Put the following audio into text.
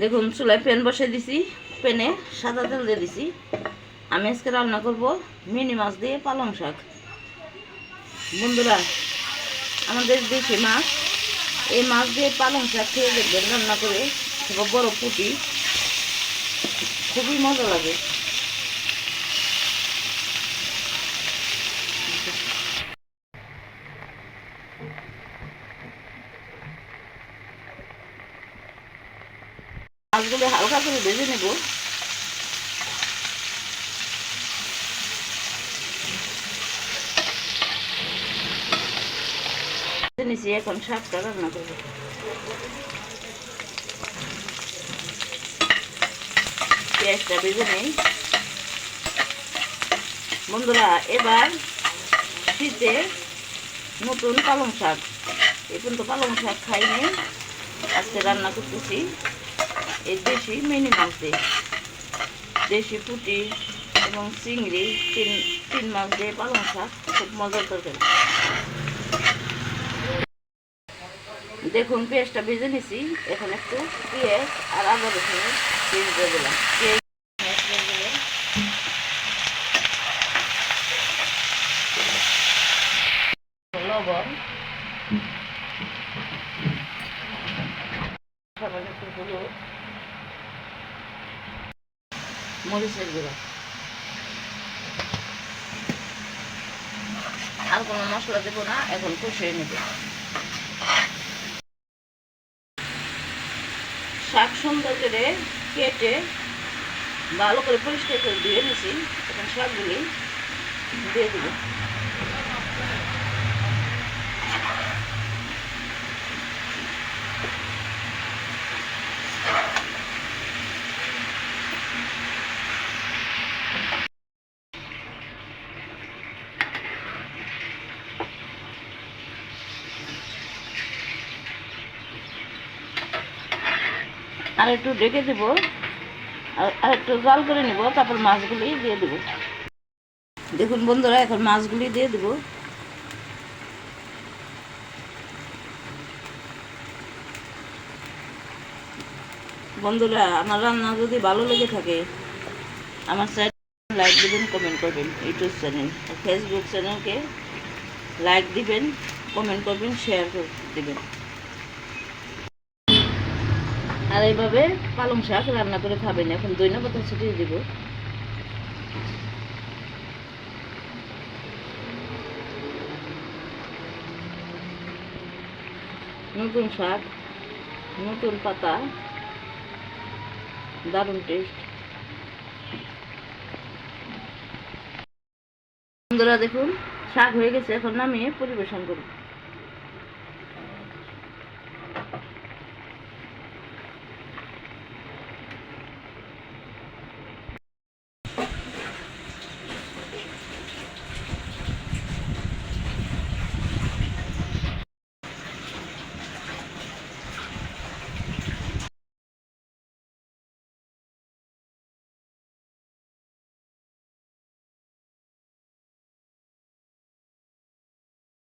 দেখুন, চুলায় প্যান বসে দিছি, প্যানে সাদা তেল দিয়ে দিছি। আমি আজকে রান্না করব মিনি মাছ দিয়ে পালং শাক। বন্ধুরা, আমাদের দেশি মাছ, এই মাছ দিয়ে পালং শাক খেয়ে দেখবেন রান্না করে বড় পুটি খুবই মজা লাগে। মাছগুলো হালকা করে ভেজে নেব। ভেজে এখন শাকটা রান্না করব। পেঁয়াজটা ভেজে নেই। বন্ধুরা, এবার শীতে নতুন পালং শাক। এখন তো পালং শাক খাইনি, আজকে রান্না করতেছি। এই দেশি মিনি মাছ দিয়ে। দেশি পুঁটি এবং চিংড়ি তিন তিন মাছ দিয়ে পালং শাক খুব মজার তরকারি। দেখুন, পেঁয়াজটা ভেজে নিছি। এখন একটু পেঁয়াজ আর আদা রসুনের পেঁয়াজ দিয়ে দিলাম। হলুদ। মরিচের গুঁড়া আর কোনো মশলা দেবো না, এখন কষিয়ে নেব। শাক সুন্দর করে কেটে ভালো করে পরিষ্কার করে দিয়ে নিছি। এখন শাকগুলি দিয়ে দেবো। আর একটু ঢেকে দেবো। আর একটু জাল করে নেব, তারপর মাছগুলি দিয়ে দেবো। দেখুন বন্ধুরা, এখন মাছগুলি দিয়ে দেবো। বন্ধুরা, আমার রান্না যদি ভালো লেগে থাকে, আমার চ্যানেল লাইক দিবেন, কমেন্ট করবেন, ইউটিউব চ্যানেল ফেসবুক চ্যানেলকে লাইক দিবেন, কমেন্ট করবেন, শেয়ার দেবেন। আর এইভাবে পালং শাক রান্না করে খাবেন। এখন দইনা পাতা ছিটিয়ে দিব। নতুন শাক, নতুন পাতা, দারুণ টেস্ট বন্ধুরা, দেখুন, শাক হয়ে গেছে। এখন নামিয়ে পরিবেশন করুন